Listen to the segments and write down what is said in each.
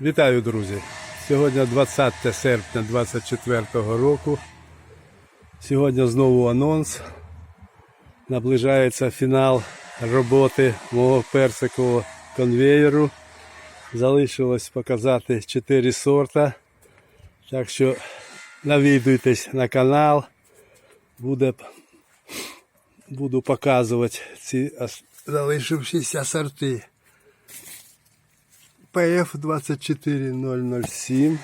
Вітаю, друзі! Сьогодні 20 серпня 2024 року. Сьогодні знову анонс. Наближається фінал роботи мого персикового конвеєру. Залишилось показати 4 сорта. Так що навідуйтесь на канал. Буде, буду показувати ці залишившіся сорти. ПФ 24007.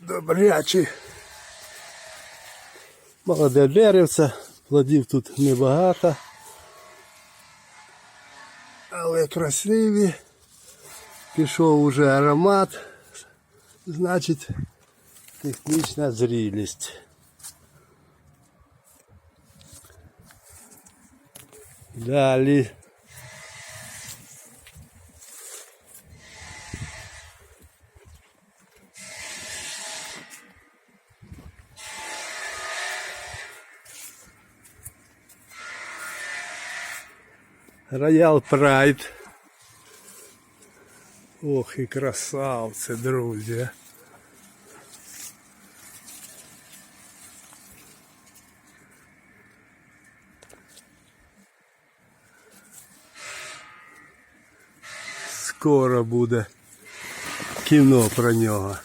Добрячі. Молоде деревце, плодів тут небагато. Але красиві. Пішов уже аромат. Значить, технічна зрілість. Далі. Роял Прайд. Ох і красавці, друзі. Скоро буде кіно про нього.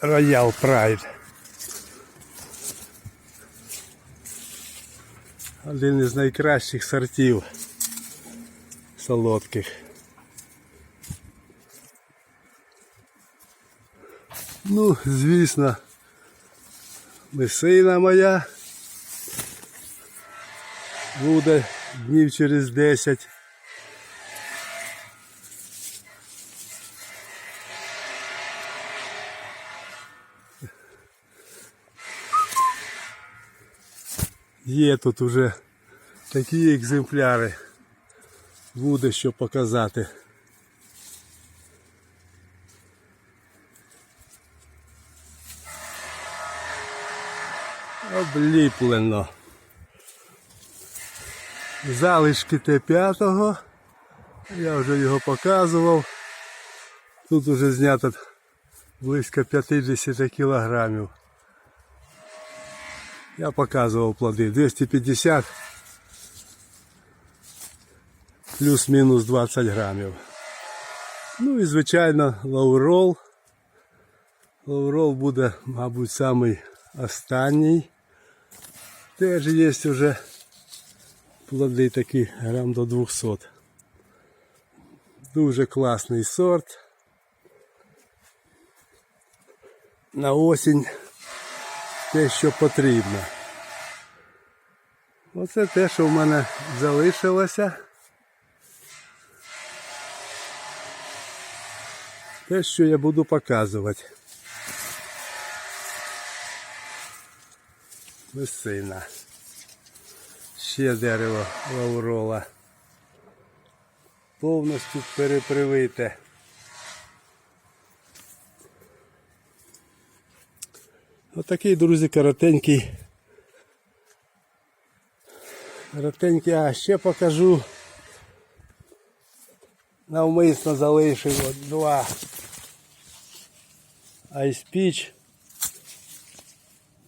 Роял Прайд. Один із найкращих сортів солодких. Ну, звісно, месина моя буде днів через 10. Є тут уже такі екземпляри. Буде що показати. Обліплено. Залишки Т5. Я вже його показував. Тут уже знято близько 50 кілограмів. Я показував плоди 250 плюс-мінус 20 грамів. Ну і звичайно лаурол. Лаурол буде, мабуть, самий останній. Теж є вже плоди такі грам до 200. Дуже класний сорт. На осінь те, що потрібно. Оце те, що в мене залишилося. Те, що я буду показувати. Весина. Ще дерево лаурола. Повністю перепривите. Отакий, друзі, коротенький. Коротенький, а ще покажу. Навмисно залишив два айспіч.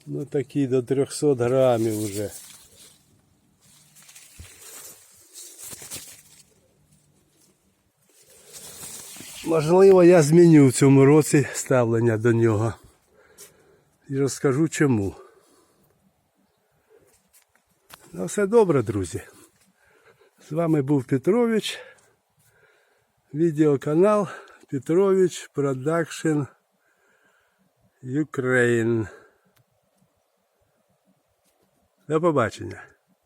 Ну такі до 300 грамів вже. Можливо, я зміню в цьому році ставлення до нього і розкажу чому. Ну, все добре, друзі. З вами був Петрович. Відеоканал Петрович Продакшн Ukraine. До побачення.